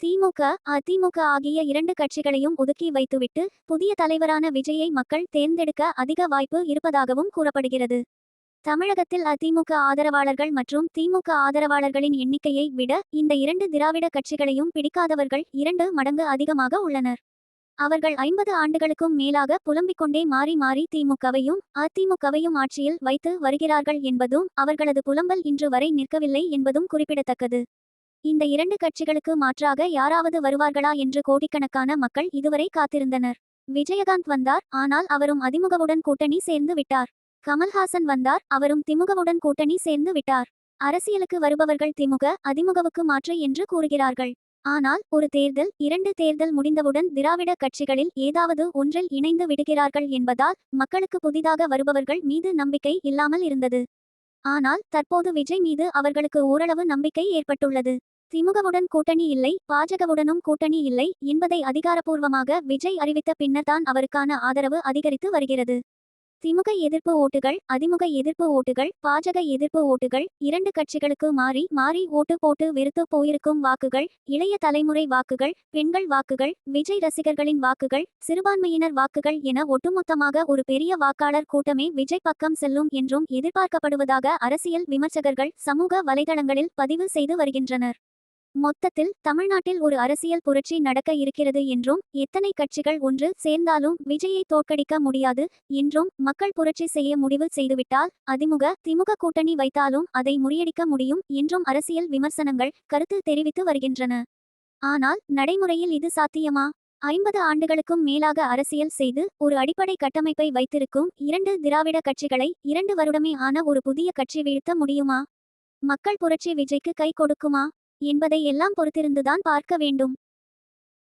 திமுக அதிமுக ஆகிய இரண்டு கட்சிகளையும் ஒதுக்கி வைத்துவிட்டு புதிய தலைவரான விஜயை மக்கள் தேர்ந்தெடுக்க அதிக வாய்ப்பு இருப்பதாகவும் கூறப்படுகிறது. தமிழகத்தில் அதிமுக ஆதரவாளர்கள் மற்றும் திமுக ஆதரவாளர்களின் எண்ணிக்கையை விட இந்த இரண்டு திராவிட கட்சிகளையும் பிடிக்காதவர்கள் இரண்டு மடங்கு அதிகமாக உள்ளனர். அவர்கள் ஐம்பது ஆண்டுகளுக்கும் மேலாக புலம்பிக் கொண்டே மாறி மாறி திமுகவையும் அதிமுகவையும் ஆட்சியில் வைத்து வருகிறார்கள் என்பதும் அவர்களது புலம்பல் இன்று வரை நிற்கவில்லை என்பதும் குறிப்பிடத்தக்கது. இந்த இரண்டு கட்சிகளுக்கு மாற்றாக யாராவது வருவார்களா என்று கோடிக்கணக்கான மக்கள் இதுவரை காத்திருந்தனர். விஜயகாந்த் வந்தார் ஆனால் அவரும் அதிமுகவுடன் கூட்டணி சேர்ந்து விட்டார். கமல்ஹாசன் வந்தார் அவரும் திமுகவுடன் கூட்டணி சேர்ந்து விட்டார். அரசியலுக்கு வருபவர்கள் திமுக அதிமுகவுக்கு மாற்று என்று கூறுகிறார்கள். ஆனால் ஒரு தேர்தல் இரண்டு தேர்தல் முடிந்தவுடன் திராவிட கட்சிகளில் ஏதாவது ஒன்றில் இணைந்து விடுகிறார்கள் என்பதால் மக்களுக்கு புதிதாக வருபவர்கள் மீது நம்பிக்கை இல்லாமல் இருந்தது. ஆனால் தற்போது விஜய் மீது அவர்களுக்கு ஓரளவு நம்பிக்கை ஏற்பட்டுள்ளது. திமுகவுடன் கூட்டணி இல்லை பாஜகவுடனும் கூட்டணி இல்லை என்பதை அதிகாரப்பூர்வமாக விஜய் அறிவித்த பின்னர்தான் அவருக்கான ஆதரவு அதிகரித்து வருகிறது. திமுக எதிர்ப்பு ஓட்டுகள் அதிமுக எதிர்ப்பு ஓட்டுகள் பாஜக எதிர்ப்பு ஓட்டுகள் இரண்டு கட்சிகளுக்கு மாறி மாறி ஓட்டு போட்டு வெறுத்து போயிருக்கும் வாக்குகள் இளைய தலைமுறை வாக்குகள் பெண்கள் வாக்குகள் விஜய் ரசிகர்களின் வாக்குகள் சிறுபான்மையினர் வாக்குகள் என ஒட்டுமொத்தமாக ஒரு பெரிய வாக்காளர் கூட்டமே விஜய் பக்கம் செல்லும் என்றும் எதிர்பார்க்கப்படுவதாக அரசியல் விமர்சகர்கள் சமூக வலைதளங்களில் பதிவு செய்து வருகின்றனர். மொத்தத்தில் தமிழ்நாட்டில் ஒரு அரசியல் புரட்சி நடக்க இருக்கிறது என்றும் எத்தனை கட்சிகள் ஒன்று சேர்ந்தாலும் விஜயை தோற்கடிக்க முடியாது என்றும் மக்கள் புரட்சி செய்ய முடிவு செய்துவிட்டால் அதிமுக திமுக கூட்டணி வைத்தாலும் அதை முறியடிக்க முடியும் என்றும் அரசியல் விமர்சனங்கள் கருத்து தெரிவித்து வருகின்றன. ஆனால் நடைமுறையில் இது சாத்தியமா? ஐம்பது ஆண்டுகளுக்கும் மேலாக அரசியல் செய்து ஒரு அடிப்படை கட்டமைப்பை வைத்திருக்கும் இரண்டு திராவிட கட்சிகளை இரண்டு வருடமே ஆன ஒரு புதிய கட்சி வீழ்த்த முடியுமா? மக்கள் புரட்சி விஜய்க்கு கை கொடுக்குமா? என்பதை எல்லாம் பொறுத்திருந்துதான் பார்க்க வேண்டும்.